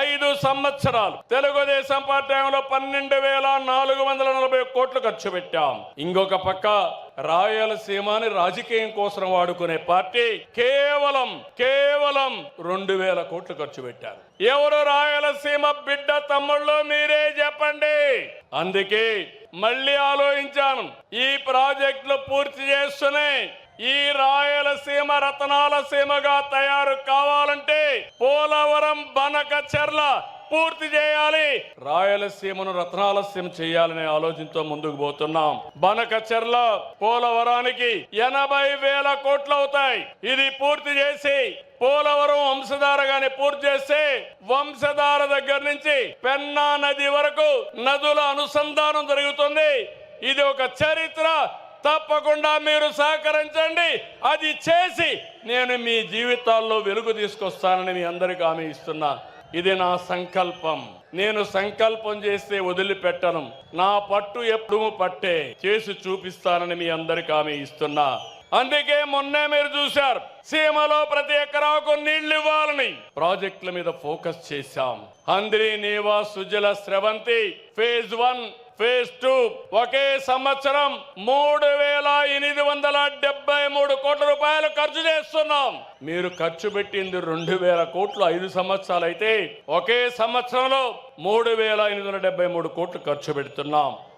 ఐదు సంవత్సరాలు. తెలుగుదేశం పార్టీలో పన్నెండు వేల నాలుగు వందల నలభై కోట్లు ఖర్చు పెట్టాం. ఇంకొక పక్క రాయలసీమని రాజకీయం కోసం వాడుకునే పార్టీ కేవలం కేవలం రెండు వేల కోట్లు ఖర్చు పెట్టారు. ఎవరు రాయలసీమ బిడ్డ తమ్ముళ్ళు మీరే చెప్పండి. అందుకే మళ్ళీ ఆలోచించాను. ఈ ప్రాజెక్టులు పూర్తి చేస్తూనే ఈ రాయలసీమ రతనాల సీమగా తయారు కావాలంటే పోలవరం బనక చెర్ల పూర్తి చేయాలి. రాయలసీమను రత్నాల సీమ చేయాలనే ఆలోచనతో ముందుకు పోతున్నాం. బనక చెర్ల పోలవరానికి ఎనభై వేల కోట్లు అవుతాయి. ఇది పూర్తి చేసి పోలవరం వంశధారగానే పూర్తి చేస్తే వంశధార దగ్గర నుంచి పెన్నా నది వరకు నదుల అనుసంధానం జరుగుతుంది. జరుగుతుంది. ఇది ఒక చరిత్ర. తప్పకుండా మీరు సహకరించండి. అది చేసి నేను మీ జీవితాల్లో వెలుగు తీసుకొస్తానని మీ అందరికీ హామీ ఇస్తున్నా. ఇది నా సంకల్పం. నేను సంకల్పం చేస్తే వదిలిపెట్టను. నా పట్టు ఎప్పుడు పట్టే చేసి చూపిస్తానని మీ అందరికీ హామీ ఇస్తున్నా. అందుకే మొన్నే మీరు చూశారు. సీమలో ప్రతి ఎకరాకు నీళ్ళు ఇవ్వాలని ప్రాజెక్టుల మీద ఫోకస్ చేశాం. అందరి Neeva Sujala Sravanthi phase one phase two ఒకే సంవత్సరం మూడు వేల ఎనిమిది వందల డెబ్బై మూడు కోట్ల రూపాయలు ఖర్చు చేస్తున్నాం. మీరు ఖర్చు పెట్టింది రెండు వేల కోట్లు ఐదు సంవత్సరాలు అయితే ఒకే సంవత్సరంలో మూడు వేల ఎనిమిది వందల డెబ్బై మూడు కోట్లు ఖర్చు పెడుతున్నాం.